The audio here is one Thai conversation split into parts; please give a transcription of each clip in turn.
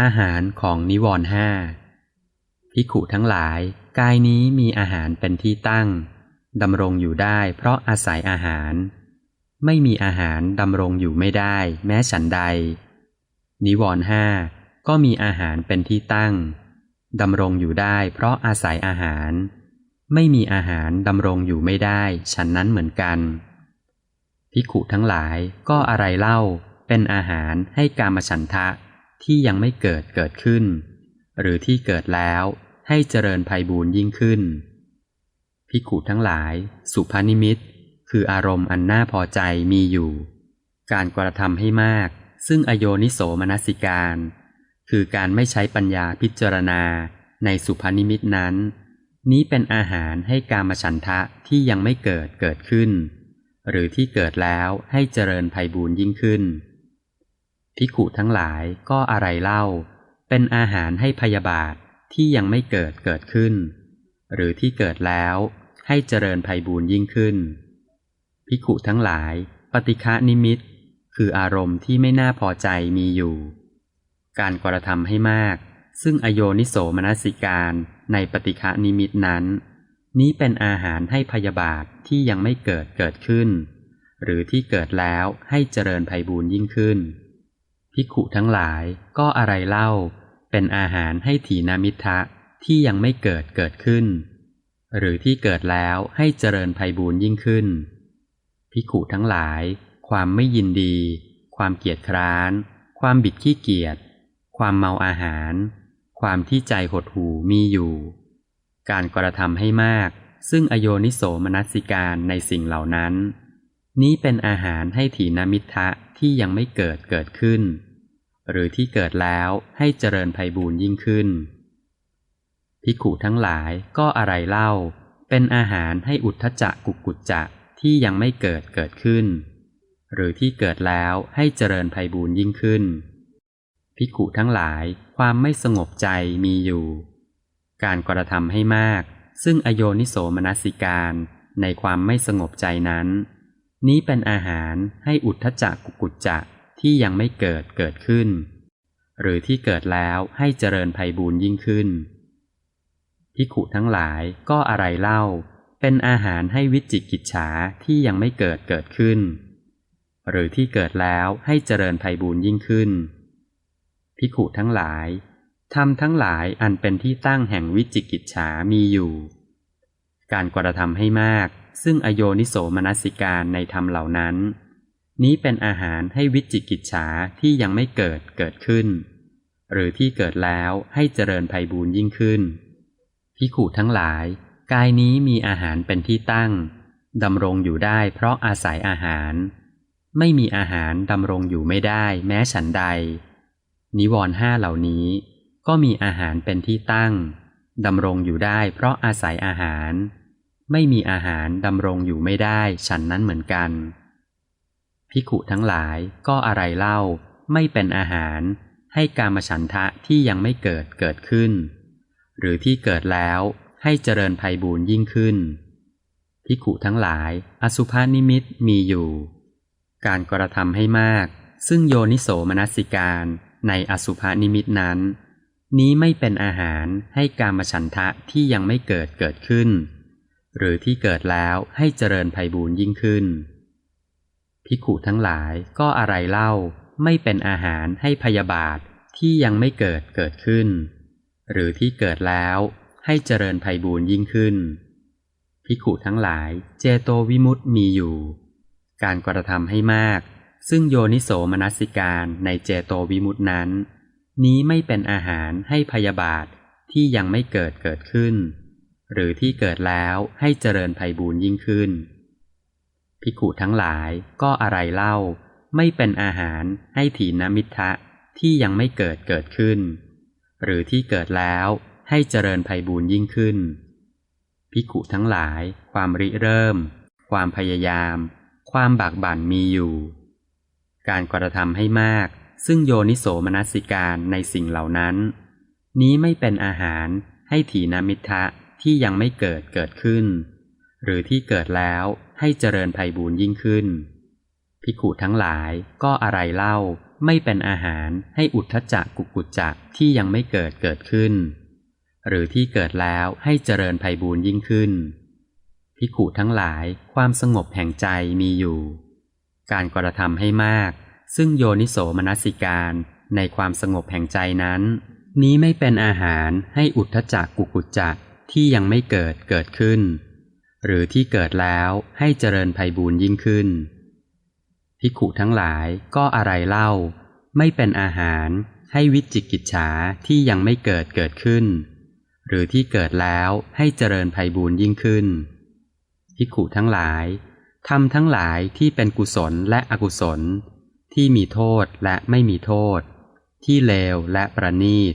อาหารของนิวรณ์ห้าพิขุทั้งหลาย กายนี้มีอาหารเป็นที่ตั้งดำรงอยู่ได้เพราะอาศัยอาหาร ไม่มีอาหารดำรงอยู่ไม่ได้แม้ฉันใด นิวรณ์ห้าก็มีอาหารเป็นที่ตั้งดำรงอยู่ได้เพราะอาศัยอาหาร ไม่มีอาหารดำรงอยู่ไม่ได้ฉันนั้นเหมือนกันพิขุทั้งหลายก็อะไรเล่าเป็นอาหารให้กามฉันทะ ที่ยังไม่เกิดเกิดขึ้น หรือที่เกิดแล้วให้เจริญภัยบูรยิ่งขึ้นพิขุทั้งหลาย สุภนิมิต คืออารมณ์อันน่าพอใจมีอยู่ การกระทำให้มาก ซึ่งอโยนิโสมนสิการ คือการไม่ใช้ปัญญาพิจารณาในสุภนิมิตนั้น นี้เป็นอาหารให้กามฉันทะที่ยังไม่เกิดเกิดขึ้น หรือที่เกิดแล้วให้เจริญภัยบูรยิ่งขึ้น พิขุทั้งหลายก็อะไรเล่า เป็นอาหารให้พยาบาทที่ยังไม่เกิดเกิดขึ้น หรือที่เกิดแล้วให้เจริญภัยบูรยิ่งขึ้นพิขุทั้งหลาย ปฏิฆะนิมิต คืออารมณ์ที่ไม่น่าพอใจมีอยู่ การกระทำให้มาก ซึ่งอโยนิโสมนสิการในปฏิฆะนิมิตนั้น นี้เป็นอาหารให้พยาบาทที่ยังไม่เกิดเกิดขึ้น หรือที่เกิดแล้วให้เจริญภัยบูรยิ่งขึ้น ภิกขุทั้งหลายก็อะไรเล่า เป็นอาหารให้ถีนามิทะที่ยังไม่เกิดเกิดขึ้น หรือที่เกิดแล้วให้เจริญภัยบูรยิ่งขึ้น ภิกขุทั้งหลาย ความไม่ยินดี ความเกียจคร้าน ความบิดขี้เกียจ ความเมาอาหาร ความที่ใจหดหูมีอยู่ การกระทำให้มาก ซึ่งอโยนิโสมนัสิการในสิ่งเหล่านั้น นี้เป็นอาหารให้ถีนามิทะที่ยังไม่เกิดเกิดขึ้น หรือที่เกิดแล้วให้เจริญภัยบูรยิ่งขึ้น พิขุทั้งหลายก็อะไรเล่า เป็นอาหารให้อุทธจักกุกุจจะที่ยังไม่เกิดเกิดขึ้น หรือที่เกิดแล้วให้เจริญภัยบูรยิ่งขึ้น พิขุทั้งหลายความไม่สงบใจมีอยู่ การกระทำให้มาก ซึ่งอโยนิโสมนสิการในความไม่สงบใจนั้น นี้เป็นอาหารให้อุทธจักกุกุจจะ ที่ยังไม่เกิดเกิดขึ้น หรือที่เกิดแล้วให้เจริญภัยบูรยิ่งขึ้นพิขุทั้งหลายก็อะไรเล่า เป็นอาหารให้วิจิกิจฉาที่ยังไม่เกิดเกิดขึ้น หรือที่เกิดแล้วให้เจริญภัยบูรยิ่งขึ้นพิขุทั้งหลายทำทั้งหลายอันเป็นที่ตั้งแห่งวิจิกิจฉามีอยู่ การกระทำให้มาก ซึ่งอโยนิโสมนสิการในธรรมเหล่านั้น นี้เป็นอาหารให้วิจิกิจฉาที่ยังไม่เกิดเกิดขึ้น หรือที่เกิดแล้วให้เจริญภัยบูรยิ่งขึ้นพิขูทั้งหลาย กายนี้มีอาหารเป็นที่ตั้งดำรงอยู่ได้เพราะอาศัยอาหาร ไม่มีอาหารดำรงอยู่ไม่ได้แม้ฉันใด นิวรณ์ห้าเหล่านี้ ก็มีอาหารเป็นที่ตั้งดำรงอยู่ได้เพราะอาศัยอาหาร ไม่มีอาหารดำรงอยู่ไม่ได้ฉันนั้นเหมือนกัน ภิกขุทั้งหลายก็อะไรเล่า ไม่เป็นอาหาร ให้กามฉันทะที่ยังไม่เกิดเกิดขึ้น หรือที่เกิดแล้วให้เจริญภัยบูรยิ่งขึ้นภิกขุทั้งหลาย อสุภานิมิตมีอยู่ การกระทำให้มาก ซึ่งโยนิโสมนสิการในอสุภานิมิตนั้น นี้ไม่เป็นอาหารให้กามฉันทะที่ยังไม่เกิดเกิดขึ้น หรือที่เกิดแล้วให้เจริญภัยบูรยิ่งขึ้น ภิกขุทั้งหลายก็อะไรเล่าไม่เป็นอาหารให้พยาบาทที่ยังไม่เกิดเกิดขึ้น หรือที่เกิดแล้วให้เจริญภัยบูรยิ่งขึ้น ภิกขุทั้งหลายเจโตวิมุตต์มีอยู่ การกระทำให้มาก ซึ่งโยนิโสมนสิการในเจโตวิมุตต์นั้น นี้ไม่เป็นอาหารให้พยาบาทที่ยังไม่เกิดเกิดขึ้น หรือที่เกิดแล้วให้เจริญภัยบูรยิ่งขึ้น ภิกขุทั้งหลายก็อะไรเล่า ไม่เป็นอาหารให้ถีนมิทะที่ยังไม่เกิดเกิดขึ้น หรือที่เกิดแล้วให้เจริญภัยบูรยิ่งขึ้น ภิกขุทั้งหลาย ความริเริ่ม ความพยายาม ความบากบั่นมีอยู่ การกระทำให้มาก ซึ่งโยนิโสมนสิการในสิ่งเหล่านั้น นี้ไม่เป็นอาหารให้ถีนมิทะที่ยังไม่เกิดเกิดขึ้น หรือที่เกิดแล้ว ให้เจริญภัยบูรยิ่งขึ้นพิขุทั้งหลายก็อะไรเล่าไม่เป็นอาหารให้อุทธจักกุกุจจะที่ยังไม่เกิดเกิดขึ้น หรือที่เกิดแล้วให้เจริญภัยบูรยิ่งขึ้นพิขุทั้งหลายความสงบแห่งใจมีอยู่ การกระทำให้มาก ซึ่งโยนิโสมนสิการในความสงบแห่งใจนั้น นี้ไม่เป็นอาหารให้อุทธจักกุกุจจะที่ยังไม่เกิดเกิดขึ้น หรือที่เกิดแล้วให้เจริญภัยบูรยิ่งขึ้น พิขุทั้งหลายก็อะไรเล่า ไม่เป็นอาหารให้วิจิกิจฉาที่ยังไม่เกิดเกิดขึ้น หรือที่เกิดแล้วให้เจริญภัยบูรยิ่งขึ้น พิขุทั้งหลายทำทั้งหลายที่เป็นกุศลและอกุศล ที่มีโทษและไม่มีโทษ ที่เลวและประณีต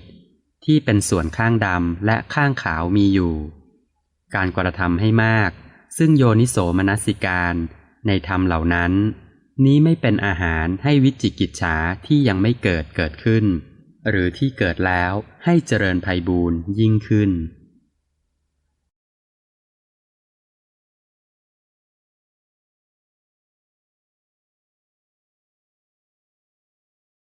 ที่เป็นส่วนข้างดำและข้างขาวมีอยู่ การกระทำให้มาก ซึ่งโยนิโสมนสิการในธรรมเหล่านั้น นี้ไม่เป็นอาหารให้วิจิกิจฉาที่ยังไม่เกิดเกิดขึ้น หรือที่เกิดแล้วให้เจริญภัยบูรยิ่งขึ้น